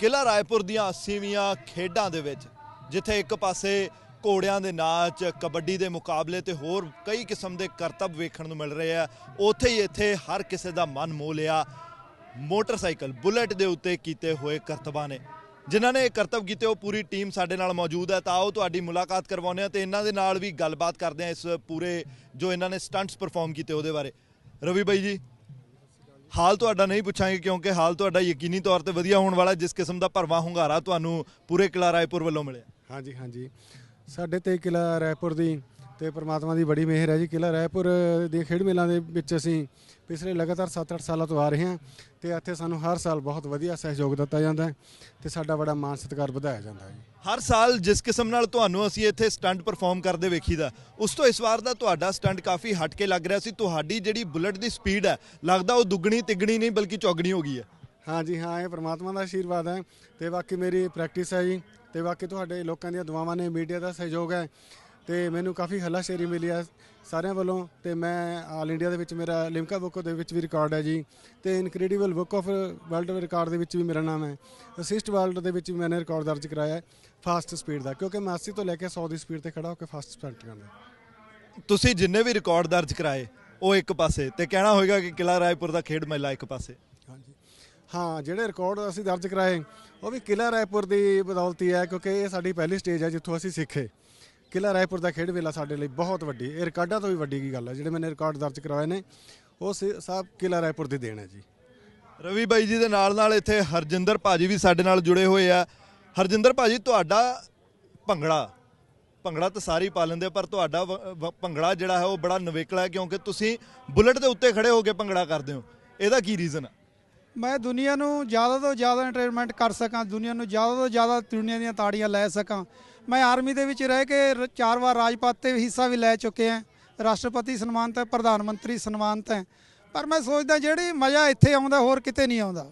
ਕਿਲਾ ਰਾਏਪੁਰ ਦੀਆਂ 80ਵੀਆਂ ਖੇਡਾਂ ਦੇ ਵਿੱਚ, ਜਿੱਥੇ ਇੱਕ ਪਾਸੇ ਘੋੜਿਆਂ ਦੇ ਨਾਚ, ਕਬੱਡੀ ਦੇ ਮੁਕਾਬਲੇ ਤੇ ਹੋਰ ਕਈ ਕਿਸਮ ਦੇ ਕਰਤੱਵ ਵੇਖਣ ਨੂੰ ਮਿਲ ਰਹੇ ਆ। ਉੱਥੇ ਹੀ ਇੱਥੇ ਹਰ ਕਿਸੇ ਦਾ ਮਨ ਮੋਹ ਲਿਆ। ਮੋਟਰਸਾਈਕਲ ਬੁਲਟ ਦੇ ਉੱਤੇ ਕੀਤੇ ਹੋਏ ਕਰਤਬਾਂ ਨੇ। ਜਿਨ੍ਹਾਂ ਨੇ ਇਹ ਕਰਤੱਵ ਕੀਤੇ, ਉਹ ਪੂਰੀ ਟੀਮ ਸਾਡੇ ਨਾਲ ਮੌਜੂਦ ਹੈ। ਤਾਂ ਆਓ ਤੁਹਾਡੀ ਮੁਲਾਕਾਤ ਕਰਵਾਉਂਦੇ ਹਾਂ ਤੇ ਇਹਨਾਂ ਦੇ ਨਾਲ ਵੀ ਗੱਲਬਾਤ ਕਰਦੇ ਹਾਂ ਇਸ ਪੂਰੇ ਜੋ ਇਹਨਾਂ ਨੇ ਸਟੰਟਸ ਪਰਫਾਰਮ ਕੀਤੇ ਉਹਦੇ ਬਾਰੇ। ਰਵੀ ਬਾਈ ਜੀ ਹਾਲ ਤੁਹਾਡਾ ਨਹੀਂ ਪੁੱਛਾਂਗੇ ਕਿਉਂਕਿ ਹਾਲ ਤੁਹਾਡਾ ਯਕੀਨੀ ਤੌਰ ਤੇ ਵਧੀਆ ਹੋਣ ਵਾਲਾ ਜਿਸ ਕਿਸਮ ਦਾ ਭਰਵਾਂ ਹੁੰਗਾਰਾ ਤੁਹਾਨੂੰ ਪੂਰੇ ਕਿਲਾ ਰਾਏਪੁਰ ਵੱਲੋਂ ਮਿਲਿਆ। ਹਾਂਜੀ ਹਾਂਜੀ। ਸਾਡੇ ਤੇ ਕਿਲਾ ਰਾਏਪੁਰ ਦੀ ਤੇ ਪ੍ਰਮਾਤਮਾ ਦੀ ਬੜੀ ਮਿਹਰ ਹੈ ਜੀ ਕਿਲਾ ਰਾਏਪੁਰ ਦੇ ਖੇਡ ਮੇਲਾਂ ਦੇ ਵਿੱਚ ਅਸੀਂ ਪਿਛਲੇ ਲਗਾਤਾਰ 7-8 ਸਾਲਾਂ ਤੋਂ ਆ ਰਹੇ ਹਾਂ ਤੇ ਇੱਥੇ ਸਾਨੂੰ ਹਰ ਸਾਲ ਬਹੁਤ ਵਧੀਆ ਸਹਿਯੋਗ ਦਿੱਤਾ ਜਾਂਦਾ ਹੈ ਤੇ ਸਾਡਾ ਬੜਾ ਮਾਣ ਸਤਿਕਾਰ ਵਧਾਇਆ ਜਾਂਦਾ ਹੈ ਜੀ। ਹਰ ਸਾਲ ਜਿਸ ਕਿਸਮ ਨਾਲ ਤੁਹਾਨੂੰ ਅਸੀਂ ਇੱਥੇ ਸਟੰਟ ਪਰਫਾਰਮ ਕਰਦੇ ਵੇਖੀਦਾ ਉਸ ਤੋਂ ਇਸ ਵਾਰ ਦਾ ਤੁਹਾਡਾ ਸਟੰਟ ਕਾਫੀ ਹਟ ਕੇ ਲੱਗ ਰਿਹਾ ਸੀ ਤੁਹਾਡੀ ਜਿਹੜੀ ਬੁਲਟ ਦੀ ਸਪੀਡ ਹੈ ਲੱਗਦਾ ਉਹ ਦੁੱਗਣੀ ਤਿੱਗਣੀ ਨਹੀਂ ਬਲਕਿ ਚੌਗਣੀ ਹੋ ਗਈ ਹੈ। ਹਾਂਜੀ ਹਾਂ ਇਹ ਪ੍ਰਮਾਤਮਾ ਦਾ ਆਸ਼ੀਰਵਾਦ ਹੈ ਤੇ ਬਾਕੀ ਮੇਰੀ ਪ੍ਰੈਕਟਿਸ ਹੈ ਜੀ ਤੇ ਬਾਕੀ ਤੁਹਾਡੇ ਲੋਕਾਂ ਦੀਆਂ ਦੁਆਵਾਂ ਨੇ ਮੀਡੀਆ ਦਾ ਸਹਿਯੋਗ ਹੈ ਤੇ ਮੈਨੂੰ ਕਾਫੀ ਹੱਲਾਸ਼ੇਰੀ ਮਿਲੀ ਹੈ ਸਾਰਿਆਂ ਵੱਲੋਂ ਤੇ ਮੈਂ ਆਲ ਇੰਡੀਆ ਦੇ ਵਿੱਚ ਮੇਰਾ ਲਿਮਕਾ ਬੁੱਕ ਦੇ ਵਿੱਚ ਵੀ ਰਿਕਾਰਡ ਹੈ ਜੀ ਤੇ incredible book of world record ਦੇ ਵਿੱਚ ਵੀ ਮੇਰਾ ਨਾਮ ਹੈ। ਅਸਿਸਟ ਵਰਲਡ ਦੇ ਵਿੱਚ ਵੀ ਮੈंने ਰਿਕਾਰਡ ਦਰਜ ਕਰਾਇਆ ਹੈ ਫਾਸਟ ਸਪੀਡ ਦਾ ਕਿਉਂਕਿ ਮੈਂ 80 ਤੋਂ ਲੈ ਕੇ 100 ਦੀ ਸਪੀਡ ਤੇ ਖੜਾ ਹੋ ਕੇ ਫਾਸਟ ਸਪਿੰਟ ਕਰਦਾ। ਤੁਸੀਂ ਜਿੰਨੇ ਵੀ ਰਿਕਾਰਡ ਦਰਜ ਕਰਾਏ ਉਹ ਇੱਕ ਪਾਸੇ ਤੇ ਕਹਿਣਾ ਹੋਏਗਾ ਕਿ ਕਿਲਾ ਰਾਏਪੁਰ ਦਾ ਖੇਡ ਮੇਲਾ ਇੱਕ ਪਾਸੇ। ਹਾਂਜੀ। ਹਾਂ ਜਿਹੜੇ ਰਿਕਾਰਡ ਅਸੀਂ ਦਰਜ ਕਰਾਏ ਉਹ ਵੀ ਕਿਲਾ ਰਾਏਪੁਰ ਦੀ ਬਦੌਲਤੀ ਹੈ ਕਿਉਂਕਿ ਇਹ ਸਾਡੀ ਪਹਿਲੀ ਸਟੇਜ ਹੈ ਜਿੱਥੋਂ ਅਸੀਂ ਸਿੱਖੇ। ਕਿਲਾ ਰਾਏਪੁਰ ਦਾ ਖੇਡ ਵੇਲਾ ਸਾਡੇ ਲਈ ਬਹੁਤ ਵੱਡੀ, ਇਹ ਰਿਕਾਰਡਾਂ ਤੋਂ ਵੀ ਵੱਡੀ ਕੀ ਗੱਲ ਹੈ, ਜਿਹੜੇ ਮੈਨੇ ਰਿਕਾਰਡ ਦਰਜ ਕਰਵਾਏ ਨੇ, ਉਹ ਸ- ਸਭ ਕਿਲਾ ਰਾਏਪੁਰ ਦੀ ਦੇਣ ਹੈ ਜੀ। ਰਵੀ ਬਾਈ ਜੀ ਦੇ ਨਾਲ ਨਾਲ ਇੱਥੇ ਹਰਜਿੰਦਰ ਭਾਜੀ ਵੀ ਸਾਡੇ ਨਾਲ ਜੁੜੇ ਹੋਏ ਆ। ਹਰਜਿੰਦਰ ਭਾਜੀ, ਤੁਹਾਡਾ ਭੰਗੜਾ ਭੰਗੜਾ ਤਾਂ ਸਾਰੇ ਪਾ ਲੈਂਦੇ ਪਰ ਤੁਹਾਡਾ ਵ- ਵ- ਭੰਗੜਾ ਜਿਹੜਾ ਹੈ ਉਹ ਬੜਾ ਨਵੇਕਲਾ ਕਿਉਂਕਿ ਤੁਸੀਂ ਬੁਲਟ ਦੇ ਉੱਤੇ ਖੜੇ ਹੋ ਕੇ ਭੰਗੜਾ ਕਰਦੇ ਹੋ। ਇਹਦਾ ਕੀ ਰੀਜ਼ਨ ਹੈ? ਮੈਂ ਦੁਨੀਆ ਨੂੰ ਜ਼ਿਆਦਾ ਤੋਂ ਜ਼ਿਆਦਾ ਐਂਟਰਟੇਨਮੈਂਟ ਕਰ ਸਕਾਂ ਦੁਨੀਆ ਨੂੰ ਜ਼ਿਆਦਾ ਤੋਂ ਜ਼ਿਆਦਾ ਦੁਨੀਆ ਦੀਆਂ ਤਾੜੀਆਂ ਲੈ ਸਕਾਂ। ਮੈਂ ਆਰਮੀ ਦੇ ਵਿੱਚ ਰਹਿ ਕੇ ਰ- ਚਾਰ ਵਾਰ ਰਾਜਪਾਤ ਤੇ ਹਿੱਸਾ ਵੀ ਲੈ ਚੁੱਕੇ ਹਾਂ। ਰਾਸ਼ਟਰਪਤੀ ਸਨਮਾਨਿਤ ਹੈ ਪ੍ਰਧਾਨ ਮੰਤਰੀ ਸਨਮਾਨਿਤ ਹੈ। ਪਰ ਮੈਂ ਸੋਚਦਾ ਜਿਹੜੀ ਮਜ਼ਾ ਇੱਥੇ ਆਉਂਦਾ ਹੋਰ ਕਿਤੇ ਨਹੀਂ ਆਉਂਦਾ।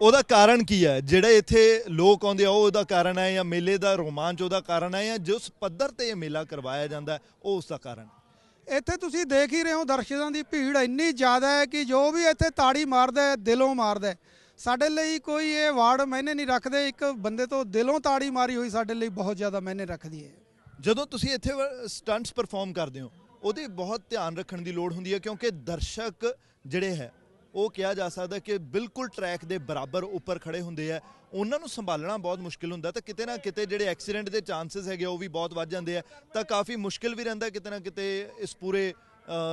ਉਹਦਾ ਕਾਰਨ ਕੀ ਹੈ? ਜਿਹੜੇ ਇੱਥੇ ਲੋਕ ਆਉਂਦੇ ਆ ਉਹ ਉਹਦਾ ਕਾਰਨ ਹੈ ਜਾਂ ਮੇਲੇ ਦਾ ਰੋਮਾਂਚ ਉਹਦਾ ਕਾਰਨ ਹੈ ਜਾਂ ਜਿਸ ਪੱਧਰ ਤੇ ਇਹ ਮੇਲਾ ਕਰਵਾਇਆ ਜਾਂਦਾ ਹੈ, ਉਹ ਉਸ ਦਾ ਕਾਰਨ ਹੈ। ਇੱਥੇ ਤੁਸੀਂ ਦੇਖ ਹੀ ਰਹੇ ਹੋ ਦਰਸ਼ਕਾਂ ਦੀ ਭੀੜ ਇੰਨੀ ਜ਼ਿਆਦਾ ਹੈ ਕਿ ਜੋ ਵੀ ਇੱਥੇ ਤਾੜੀ ਮਾਰਦਾ ਹੈ, ਦਿਲੋਂ ਮਾਰਦਾ ਹੈ। ਸਾਡੇ ਲਈ ਕੋਈ ਇਹ ਵਾਰਡ ਮਾਇਨੇ ਨਹੀਂ ਰੱਖਦੇ। ਇੱਕ ਬੰਦੇ ਤੋਂ ਦਿਲੋਂ ਤਾੜੀ ਮਾਰੀ ਹੋਈ ਸਾਡੇ ਲਈ ਬਹੁਤ ਜ਼ਿਆਦਾ ਮਾਇਨੇ ਰੱਖਦੀ ਹੈ। ਜਦੋਂ ਤੁਸੀਂ ਇੱਥੇ ਸਟੰਟਸ ਪਰਫਾਰਮ ਕਰਦੇ ਹੋ, ਉਹਦੇ ਬਹੁਤ ਧਿਆਨ ਰੱਖਣ ਦੀ ਲੋੜ ਹੁੰਦੀ ਹੈ ਕਿਉਂਕਿ ਦਰਸ਼ਕ ਜਿਹੜੇ ਹੈ, ਉਹ ਕਿਹਾ ਜਾ ਸਕਦਾ ਕਿ ਬਿਲਕੁਲ ਟਰੈਕ ਦੇ ਬਰਾਬਰ ਉੱਪਰ ਖੜੇ ਹੁੰਦੇ ਆ ਉਹਨਾਂ ਨੂੰ ਸੰਭਾਲਣਾ ਬਹੁਤ ਮੁਸ਼ਕਿਲ ਹੁੰਦਾ ਤਾਂ ਕਿਤੇ ਨਾ ਕਿਤੇ ਜਿਹੜੇ ਐਕਸੀਡੈਂਟ ਦੇ ਚਾਂਸਸ ਹੈਗੇ ਉਹ ਵੀ ਬਹੁਤ ਵੱਧ ਜਾਂਦੇ ਆ। ਤਾਂ ਕਾਫੀ ਮੁਸ਼ਕਿਲ ਵੀ ਰਹਿੰਦਾ ਕਿਤੇ ਨਾ ਕਿਤੇ ਇਸ ਪੂਰੇ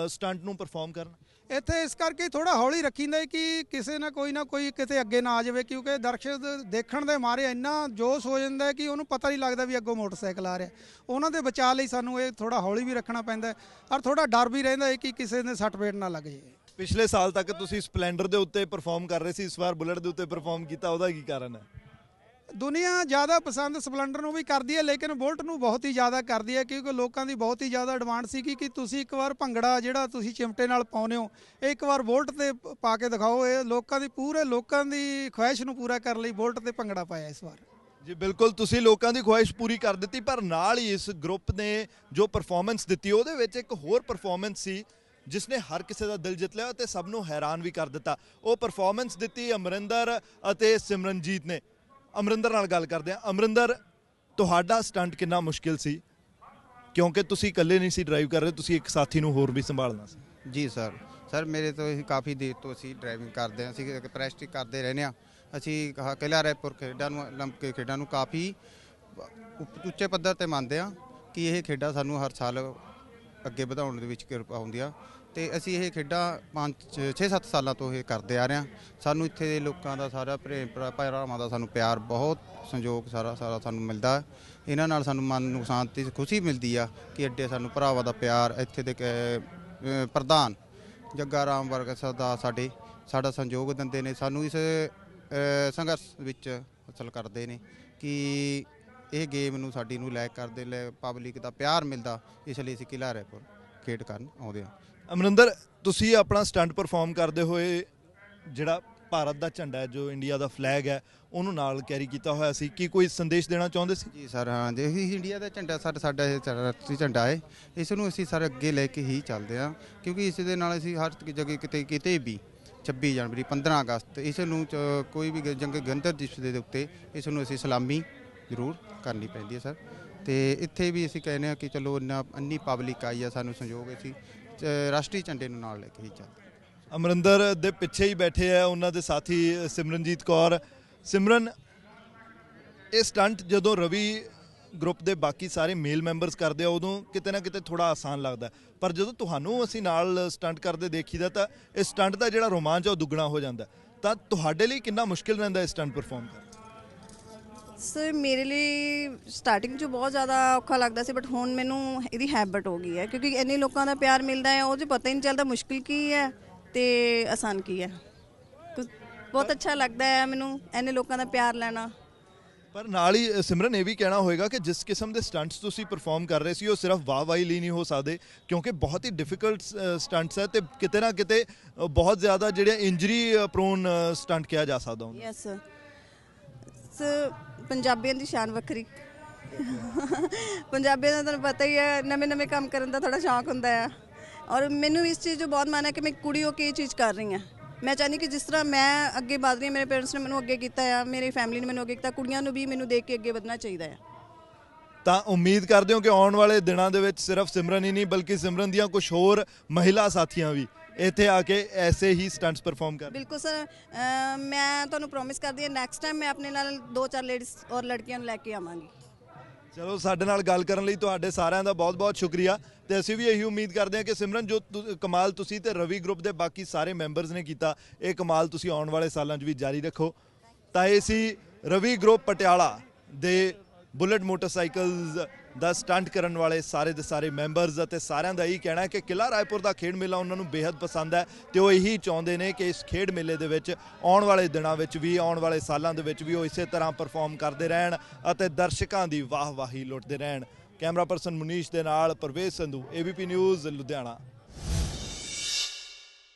ਸਟੰਟ ਨੂੰ ਪਰਫਾਰਮ ਕਰਨਾ। ਇੱਥੇ ਇਸ ਕਰਕੇ ਥੋੜਾ ਹੌਲੀ ਰੱਖੀਂਦਾ ਕਿ ਕਿਸੇ ਨਾ ਕੋਈ ਨਾ ਕੋਈ ਕਿਤੇ ਅੱਗੇ ਨਾ ਆ ਜਾਵੇ, ਕਿਉਂਕਿ ਦਰਸ਼ਕ ਦੇਖਣ ਦੇ ਮਾਰੇ ਇੰਨਾ ਜੋਸ਼ ਹੋ ਜਾਂਦਾ ਕਿ ਉਹਨੂੰ ਪਤਾ ਨਹੀਂ ਲੱਗਦਾ ਵੀ ਅੱਗੋਂ ਮੋਟਰਸਾਈਕਲ ਆ ਰਿਹਾ। ਉਹਨਾਂ ਦੇ ਬਚਾਅ ਲਈ ਸਾਨੂੰ ਇਹ ਥੋੜਾ ਹੌਲੀ ਵੀ ਰੱਖਣਾ ਪੈਂਦਾ ਔਰ ਥੋੜਾ ਡਰ ਵੀ ਰਹਿੰਦਾ ਹੈ ਕਿ ਕਿਸੇ ਨੇ ਸੱਟ ਪੇਟ ਨਾ ਲੱਗ ਜੇ ਪਿਛਲੇ ਸਾਲ ਤੱਕ ਤੁਸੀਂ ਸਪਲੈਂਡਰ ਦੇ ਉੱਤੇ ਪਰਫਾਰਮ ਕਰ ਰਹੇ ਸੀ ਇਸ ਵਾਰ ਬੁਲਟ ਦੇ ਉੱਤੇ ਪਰਫਾਰਮ ਕੀਤਾ ਉਹਦਾ ਕੀ ਕਾਰਨ ਹੈ? ਦੁਨੀਆ ਜ਼ਿਆਦਾ ਪਸੰਦ ਸਪਲੈਂਡਰ ਨੂੰ ਵੀ ਕਰਦੀ ਹੈ ਲੇਕਿਨ ਬੁਲਟ ਨੂੰ ਬਹੁਤ ਹੀ ਜ਼ਿਆਦਾ ਕਰਦੀ ਹੈ ਕਿਉਂਕਿ ਲੋਕਾਂ ਦੀ ਬਹੁਤ ਹੀ ਜ਼ਿਆਦਾ ਡਿਮਾਂਡ ਸੀ ਕਿ ਤੁਸੀਂ ਇੱਕ ਵਾਰ ਭੰਗੜਾ ਜਿਹੜਾ ਤੁਸੀਂ ਚਿਮਟੇ ਨਾਲ ਪਾਉਂਦੇ ਹੋ ਇਹ ਇੱਕ ਵਾਰ ਬੁਲਟ ਤੇ ਪਾ ਕੇ ਦਿਖਾਓ ਇਹ ਲੋਕਾਂ ਦੀ ਪੂਰੇ ਲੋਕਾਂ ਦੀ ਖੁਆਇਸ਼ ਨੂੰ ਪੂਰਾ ਕਰਨ ਲਈ ਬੁਲਟ ਤੇ ਭੰਗੜਾ ਪਾਇਆ ਇਸ ਵਾਰ। ਜੀ ਬਿਲਕੁਲ ਤੁਸੀਂ ਲੋਕਾਂ ਦੀ ਖੁਆਇਸ਼ ਪੂਰੀ ਕਰ ਦਿੱਤੀ ਪਰ ਨਾਲ ਹੀ ਇਸ ਗਰੁੱਪ ਨੇ ਜੋ ਪਰਫਾਰਮੈਂਸ ਦਿੱਤੀ ਉਹਦੇ ਵਿੱਚ ਇੱਕ ਹੋਰ ਪਰਫਾਰਮੈਂਸ ਸੀ ਜਿਸ ਨੇ ਹਰ ਕਿਸੇ ਦਾ ਦਿਲ ਜਿੱਤ ਲਿਆ ਤੇ ਸਭ ਨੂੰ ਹੈਰਾਨ ਵੀ ਕਰ ਦਿੱਤਾ। ਉਹ ਪਰਫਾਰਮੈਂਸ ਦਿੱਤੀ ਅਮਰਿੰਦਰ ਅਤੇ ਸਿਮਰਨਜੀਤ ਨੇ। ਅਮਰਿੰਦਰ ਨਾਲ ਗੱਲ ਕਰਦੇ ਆ ਅਮਰਿੰਦਰ, ਤੁਹਾਡਾ ਸਟੰਟ ਕਿੰਨਾ ਮੁਸ਼ਕਿਲ ਸੀ? ਕਿਉਂਕਿ ਤੁਸੀਂ ਇਕੱਲੇ ਨਹੀਂ ਸੀ ਡਰਾਈਵ ਕਰ ਰਹੇ, ਤੁਸੀਂ ਇੱਕ ਸਾਥੀ ਨੂੰ ਹੋਰ ਵੀ ਸੰਭਾਲਣਾ ਸੀ। ਜੀ ਸਰ ਸਰ ਮੇਰੇ ਤੋਂ ਇਹ ਕਾਫੀ ਦੇਰ ਤੋਂ ਅਸੀਂ ਡਰਾਈਵਿੰਗ ਕਰਦੇ ਹਾਂ, ਅਸੀਂ ਪ੍ਰੈਕਟਿਸ ਕਰਦੇ ਰਹਿੰਦੇ ਹਾਂ। ਅਸੀਂ ਕਿਲਾ ਰਾਏਪੁਰ ਖੇਡਾਂ ਨੂੰ ਲੰਬਕੇ ਖੇਡਾਂ ਨੂੰ ਕਾਫੀ ਉੱਚੇ ਪੱਧਰ ਤੇ ਮੰਨਦੇ ਹਾਂ ਕਿ ਇਹ ਖੇਡਾਂ ਸਾਨੂੰ ਹਰ ਸਾਲ ਅੱਗੇ ਵਧਾਉਣ ਦੇ ਵਿੱਚ ਕਿਰਪਾ ਹੁੰਦੀ ਆ। ਤੇ ਅਸੀਂ ਇਹ ਖੇਡਾਂ 5 6-7 ਸਾਲਾਂ ਤੋਂ ਇਹ ਕਰਦੇ ਆ ਰਹੇ ਹਾਂ। ਸਾਨੂੰ ਇੱਥੇ ਦੇ ਲੋਕਾਂ ਦਾ ਸਾਰਾ ਪ੍ਰੇਮ ਭਰਾ- ਭਰਾਵਾਂ ਦਾ ਸਾਨੂੰ ਪਿਆਰ, ਬਹੁਤ ਸੰਯੋਗ ਸਾਰਾ ਸਾਰਾ ਸਾਨੂੰ ਮਿਲਦਾ ਇਹਨਾਂ ਨਾਲ ਸਾਨੂੰ ਮਨ ਨੂੰ ਸ਼ਾਂਤੀ, ਖੁਸ਼ੀ ਮਿਲਦੀ ਆ ਕਿ ਐਡੇ ਸਾਨੂੰ ਭਰਾਵਾਂ ਦਾ ਪਿਆਰ, ਇੱਥੇ ਦੇ ਕ- ਪ੍ਰਧਾਨ ਜੱਗਾ ਰਾਮ ਵਰਗ ਸਦਾ ਸਾਡੇ ਸਾਡਾ ਸੰਯੋਗ ਦਿੰਦੇ ਨੇ। ਸਾਨੂੰ ਇਸ ਸੰਘਰਸ਼ ਵਿੱਚ ਹਾਸਲ ਕਰਦੇ ਨੇ ਕਿ ਇਹ ਗੇਮ ਨੂੰ ਸਾਡੀ ਨੂੰ ਲਾਇਕ ਕਰਦੇ, ਲੈ ਪਬਲਿਕ ਦਾ ਪਿਆਰ ਮਿਲਦਾ। ਇਸ ਲਈ ਅਸੀਂ ਕਿਲਾ ਰਾਏਪੁਰ ਖੇਡ ਕਰਨ ਆਉਂਦੇ ਹਾਂ। ਅਮਰਿੰਦਰ, ਤੁਸੀਂ ਆਪਣਾ ਸਟੰਟ ਪਰਫਾਰਮ ਕਰਦੇ ਹੋਏ ਜਿਹੜਾ ਭਾਰਤ ਦਾ ਝੰਡਾ ਹੈ, ਜੋ ਇੰਡੀਆ ਦਾ ਫਲੈਗ ਹੈ, ਉਹਨੂੰ ਨਾਲ ਕੈਰੀ ਕੀਤਾ ਹੋਇਆ ਸੀ। ਕੀ ਕੋਈ ਸੰਦੇਸ਼ ਦੇਣਾ ਚਾਹੁੰਦੇ ਸੀ? ਜੀ ਸਰ, ਹਾਂ, ਜੀ, ਇਹ ਇੰਡੀਆ ਦਾ ਝੰਡਾ ਸਰ ਸਾਡਾ ਇਹ ਰਾਸ਼ਟਰੀ ਝੰਡਾ ਹੈ। ਇਸ ਨੂੰ ਅਸੀਂ ਸਰ ਅੱਗੇ ਲੈ ਕੇ ਹੀ ਚੱਲਦੇ ਹਾਂ, ਕਿਉਂਕਿ ਇਸ ਦੇ ਨਾਲ ਅਸੀਂ ਹਰ ਜਗ੍ਹਾ ਕਿਤੇ ਕਿਤੇ ਵੀ 26 ਜਨਵਰੀ 15 ਅਗਸਤ, ਇਸ ਨੂੰ ਚ- ਕੋਈ ਵੀ ਗ- ਜੰਗ ਗੰਦਰ ਦਿਵਸ ਦੇ ਉੱਤੇ ਇਸ ਨੂੰ ਅਸੀਂ ਸਲਾਮੀ ਜ਼ਰੂਰ ਕਰਨੀ ਪੈਂਦੀ ਹੈ, ਸਰ। ਤੇ ਇੱਥੇ ਵੀ ਅਸੀਂ ਕਹਿੰਦੇ ਹਾਂ ਕਿ ਚਲੋ ਇੰਨਾ, ਇੰਨੀ ਪਬਲਿਕ ਆਈ ਆ, ਸਾਨੂੰ ਸੰਯੋਗ ਅਸੀਂ ਚ- ਰਾਸ਼ਟਰੀ ਝੰਡੇ ਨੂੰ ਨਾਲ ਲੈ ਕੇ ਹੀ ਚੱਲਦੇ ਅਮਰਿੰਦਰ ਦੇ ਪਿੱਛੇ ਹੀ ਬੈਠੇ ਆ ਉਹਨਾਂ ਦੇ ਸਾਥੀ ਸਿਮਰਨਜੀਤ ਕੌਰ। ਸਿਮਰਨ, ਇਹ ਸਟੰਟ ਜਦੋਂ ਰਵੀ ਗਰੁੱਪ ਦੇ ਬਾਕੀ ਸਾਰੇ ਮੇਲ ਮੈਂਬਰਸ ਕਰਦੇ ਆ, ਉਦੋਂ ਕਿਤੇ ਨਾ ਕਿਤੇ ਥੋੜਾ ਆਸਾਨ ਲੱਗਦਾ। ਪਰ ਜਦੋਂ ਤੁਹਾਨੂੰ ਅਸੀਂ ਨਾਲ ਸਟੰਟ ਕਰਦੇ ਦੇਖੀਦਾ ਤਾਂ ਇਸ ਸਟੰਟ ਦਾ ਜਿਹੜਾ ਰੋਮਾਂਚ ਆ, ਉਹ ਦੁੱਗਣਾ ਹੋ ਜਾਂਦਾ। ਤਾਂ ਤੁਹਾਡੇ ਲਈ ਕਿੰਨਾ ਮੁਸ਼ਕਿਲ ਰਹਿੰਦਾ ਇਹ ਸਟੰਟ ਪਰਫਾਰਮ ਕਰਨਾ? ਸਰ ਮੇਰੇ ਲਈ ਸਟਾਰਟਿੰਗ 'ਚ ਬਹੁਤ ਜ਼ਿਆਦਾ ਔਖਾ ਲੱਗਦਾ ਸੀ ਬਟ ਹੁਣ ਮੈਨੂੰ ਇਹਦੀ ਹੈਬਿਟ ਹੋ ਗਈ ਹੈ ਕਿਉਂਕਿ ਇੰਨੇ ਲੋਕਾਂ ਦਾ ਪਿਆਰ ਮਿਲਦਾ ਹੈ ਉਹ 'ਚ ਪਤਾ ਹੀ ਨਹੀਂ ਚੱਲਦਾ ਮੁਸ਼ਕਿਲ ਕੀ ਹੈ ਤੇ ਆਸਾਨ ਕੀ ਹੈ। ਬਹੁਤ ਅੱਛਾ ਲੱਗਦਾ ਹੈ ਮੈਨੂੰ ਇੰਨੇ ਲੋਕਾਂ ਦਾ ਪਿਆਰ ਲੈਣਾ। ਪਰ ਨਾਲ ਹੀ ਸਿਮਰਨ ਇਹ ਵੀ ਕਹਿਣਾ ਹੋਏਗਾ ਕਿ ਜਿਸ ਕਿਸਮ ਦੇ ਸਟੰਟਸ ਤੁਸੀਂ ਪਰਫਾਰਮ ਕਰ ਰਹੇ ਸੀ ਉਹ ਸਿਰਫ ਵਾਹ ਵਾਹੀ ਲਈ ਨਹੀਂ ਹੋ ਸਕਦੇ ਕਿਉਂਕਿ ਬਹੁਤ ਹੀ ਡਿਫਿਕਲਟ ਸਟੰਟਸ ਹੈ ਤੇ ਕਿਤੇ ਨਾ ਕਿਤੇ ਬਹੁਤ ਜ਼ਿਆਦਾ ਜਿਹੜੇ ਇੰਜਰੀ ਪ੍ਰੋਨ ਸਟੰਟ ਕਿਹਾ ਜਾ ਸਕਦਾ ਉਹਨਾਂ ਯੈਸ ਸਰ ਪੰਜਾਬੀਆਂ ਦੀ ਸ਼ਾਨ ਵੱਖਰੀ। ਪੰਜਾਬੀਆਂ ਦਾ ਤੁਹਾਨੂੰ ਪਤਾ ਹੀ ਹੈ ਨਵੇਂ ਨਵੇਂ ਕੰਮ ਕਰਨ ਦਾ ਥੋੜਾ ਸ਼ੌਂਕ ਹੁੰਦਾ ਹੈ ਔਰ ਮੈਨੂੰ ਇਸ ਚੀਜ਼ 'ਚ ਬਹੁਤ ਮਾਣ ਹੈ ਕਿ ਮੈਂ ਕੁੜੀ ਹੋ ਕੇ ਇਹ ਚੀਜ਼ ਕਰ ਰਹੀ ਹਾਂ। ਮੈਂ ਚਾਹੁੰਦੀ ਕਿ ਜਿਸ ਤਰ੍ਹਾਂ ਮੈਂ ਅੱਗੇ ਵਧ ਰਹੀ ਹਾਂ, ਮੇਰੇ ਪੇਰੈਂਟਸ ਨੇ ਮੈਨੂੰ ਅੱਗੇ ਕੀਤਾ ਆ, ਮੇਰੀ ਫੈਮਿਲੀ ਨੇ ਮੈਨੂੰ ਅੱਗੇ ਕੀਤਾ, ਕੁੜੀਆਂ ਨੂੰ ਵੀ ਮੈਨੂੰ ਦੇਖ ਕੇ ਅੱਗੇ ਵਧਣਾ ਚਾਹੀਦਾ ਹੈ ਤਾਂ ਉਮੀਦ ਕਰਦੇ ਹਾਂ ਕਿ ਆਉਣ ਵਾਲੇ ਦਿਨਾਂ ਦੇ ਵਿੱਚ ਸਿਰਫ ਸਿਮਰਨ ਹੀ ਨਹੀਂ, ਬਲਕਿ ਸਿਮਰਨ ਦੀਆਂ ਕੁਝ ਹੋਰ ਮਹਿਲਾ ਸਾਥੀਆਂ ਵੀ ਇੱਥੇ ਆ ਕੇ ਐਸੇ ਹੀ ਸਟੰਟਸ ਪਰਫਾਰਮ ਕਰ ਬਿਲਕੁਲ ਸਰ ਮੈਂ ਤੁਹਾਨੂੰ ਪ੍ਰੋਮਿਸ ਕਰਦੀ ਹਾਂ ਨੈਕਸਟ ਟਾਈਮ ਮੈਂ ਆਪਣੇ ਨਾਲ ਦੋ ਚਾਰ ਲੇਡੀਜ਼ ਔਰ ਲੜਕੀਆਂ ਨੂੰ ਲੈ ਕੇ ਆਵਾਂਗੀ। ਚਲੋ ਸਾਡੇ ਨਾਲ ਗੱਲ ਕਰਨ ਲਈ ਤੁਹਾਡੇ ਸਾਰਿਆਂ ਦਾ ਬਹੁਤ-ਬਹੁਤ ਸ਼ੁਕਰੀਆ ਤੇ ਅਸੀਂ ਵੀ ਇਹੀ ਉਮੀਦ ਕਰਦੇ ਹਾਂ ਕਿ ਸਿਮਰਨ ਜੋ ਕਮਾਲ ਤੁਸੀਂ ਤੇ ਰਵੀ ਗਰੁੱਪ ਦੇ ਬਾਕੀ ਸਾਰੇ ਮੈਂਬਰਸ ਨੇ ਕੀਤਾ ਇਹ ਕਮਾਲ ਤੁਸੀਂ ਆਉਣ ਵਾਲੇ ਸਾਲਾਂ 'ਚ ਵੀ ਜਾਰੀ ਰੱਖੋ। ਤਾਂ ਇਹ ਸੀ ਰਵੀ ਗਰੁੱਪ ਪਟਿਆਲਾ ਦੇ ਬੁਲਟ ਮੋਟਰਸਾਈਕਲਸ ਦਾ ਸਟੰਟ ਕਰਨ ਵਾਲੇ ਸਾਰੇ ਦੇ ਸਾਰੇ ਮੈਂਬਰਸ ਅਤੇ ਸਾਰਿਆਂ ਦਾ ਇਹੀ ਕਹਿਣਾ ਹੈ ਕਿ ਕਿਲਾ ਰਾਏਪੁਰ ਦਾ ਖੇਡ ਮੇਲਾ ਉਹਨਾਂ ਨੂੰ ਬੇहद ਪਸੰਦ ਹੈ ਤੇ ਉਹ ਇਹੀ ਚਾਹੁੰਦੇ ਨੇ ਕਿ ਇਸ ਖੇਡ ਮੇਲੇ ਦੇ ਵਿੱਚ ਆਉਣ ਵਾਲੇ ਦਿਨਾਂ ਵਿੱਚ ਵੀ, ਆਉਣ ਵਾਲੇ ਸਾਲਾਂ ਦੇ ਵਿੱਚ ਵੀ ਉਹ ਇਸੇ ਤਰ੍ਹਾਂ ਪਰਫਾਰਮ ਕਰਦੇ ਰਹਿਣ ਅਤੇ ਦਰਸ਼ਕਾਂ ਦੀ ਵਾਹ ਵਾਹੀ ਲੁੱਟਦੇ ਰਹਿਣ। ਕੈਮਰਾ ਪਰਸਨ ਮੁਨੀਸ਼ ਦੇ ਨਾਲ ਪ੍ਰਵੇਸ਼ ਸੰਧੂ ABP ਨਿਊਜ਼ ਲੁਧਿਆਣਾ।